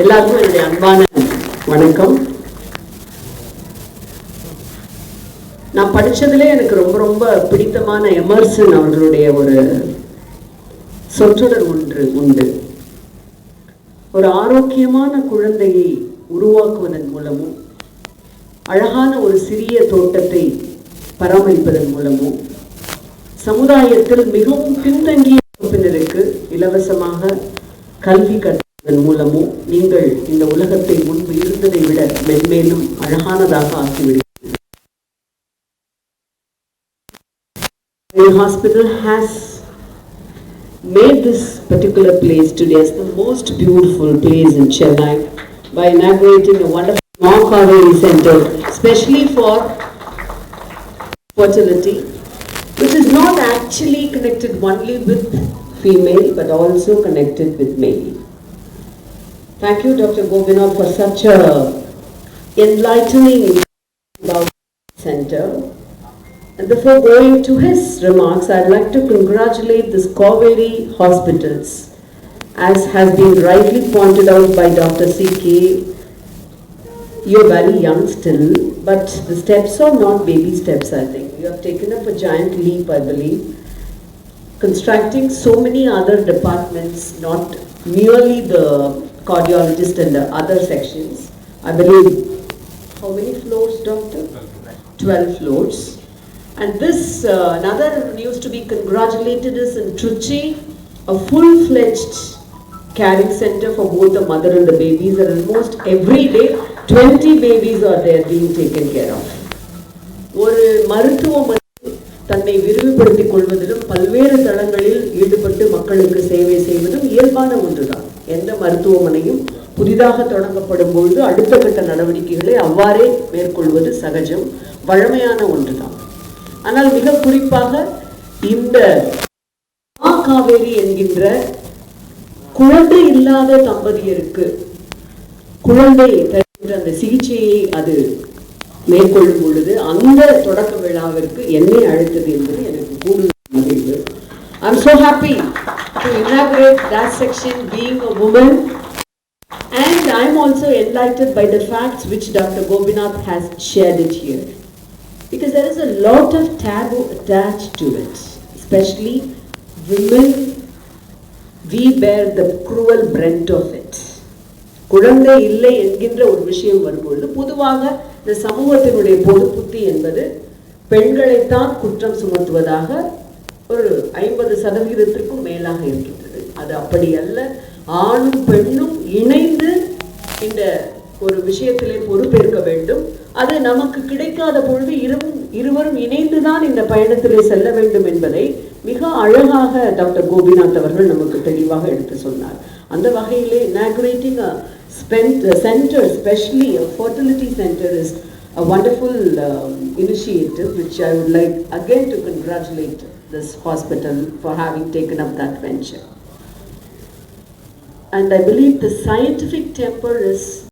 எல்லாருக்கும் என்னுடைய அன்பான வணக்கம். நான் படிச்சதுலே எனக்கு ரொம்ப ரொம்ப பிடித்தமான எமர்சன் அவர்களுடைய ஒரு சொற்றொடர் ஒன்று உண்டு. ஒரு ஆரோக்கியமான குழந்தையை உருவாக்குவதன் மூலமும் அழகான ஒரு சிறிய தோட்டத்தை பராமரிப்பதன் மூலமும் சமுதாயத்தில் மிகவும் பின்தங்கிய வகுப்பினருக்கு இலவசமாக கல்வி கற்பதன் மூலமும் நீங்கள் இந்த உலகத்தை முன்பு இருந்ததை விட மென்மேலும் அழகானதாக ஆக்கிவிடுங்கள் The hospital has made this particular place today as the most beautiful place in Chennai by inaugurating a wonderful Mahakaveri Center, especially for fertility, which is not actually connected only with female but also connected with male. Thank you, Dr. Gopinath, for such a enlightening about center. And before going to his remarks, I'd like to congratulate this Cauvery Hospitals. As has been rightly pointed out by Dr. C.K., you're very young still, but the steps are not baby steps, I think. You have taken up a giant leap, I believe, constructing so many other departments, not merely the cardiologist and the other sections. I believe, how many floors, doctor? 12 floors. And this, uh, another news to be congratulated is in Trichy, a full-fledged caring center for both the mother and the babies, and almost every day, 20 babies are there being taken care of. ஒரு மருத்துவமனை தன்னை விரிவுபடுத்திக் கொள்வதிலும் பல்வேறு தளங்களில் ஈடுபட்டு மக்களுக்கு சேவை செய்வதும் இயல்பான ஒன்றுதான் எந்த மருத்துவமனையும் புதிதாக தொடங்கப்படும் பொழுது அடுத்த கட்ட நடவடிக்கைகளை அவ்வாறே மேற்கொள்வது சகஜம் வழமையான ஒன்றுதான். ஆனால் மிக குறிப்பாக இந்த மா காவேரி என்கின்ற குழந்தை இல்லாத தம்பதியருக்கு குழந்தை தருகின்ற அந்த சிகிச்சையை அது மேற்கொள்ளும் பொழுது அந்த தொடக்க விழாவிற்கு என்னை அழைத்தது என்பது எனக்கு கூடுதல் மகிழ்வு. I am so to inaugurate that section being a woman and I'm also enlightened by the facts which Dr. Gobinath has shared it here. Because there is a lot of taboo attached to it, especially women, we bear the cruel brunt of it. குழந்தை இல்லை என்கின்ற ஒரு விஷயம் வரும்பொழுது பொதுவாக இந்த சமூகத்தினுடைய பொது புத்தி என்பது பெண்களைத்தான் குற்றம் சுமத்துவதாக ஒரு ஐம்பது சதவிகிதத்திற்கும் மேலாக இருக்கின்றது. அது அப்படி அல்ல ஆணும் பெண்ணும் இணைந்து இந்த ஒரு விஷயத்திலே பொறுப்பேற்க வேண்டும். அது நமக்கு கிடைக்காத பொழுது இருவரும் இருவரும் இணைந்துதான் இந்த பயணத்திலே செல்ல வேண்டும் என்பதை மிக அழகாக டாக்டர் கோபிநாத் அவர்கள் நமக்கு தெளிவாக எடுத்து சொன்னார். அந்த வகையிலே inaugurating a centre specially center centre is wonderful center is a wonderful um, initiative which I would like again to congratulate this hospital for having taken up that venture. And I believe the scientific temper is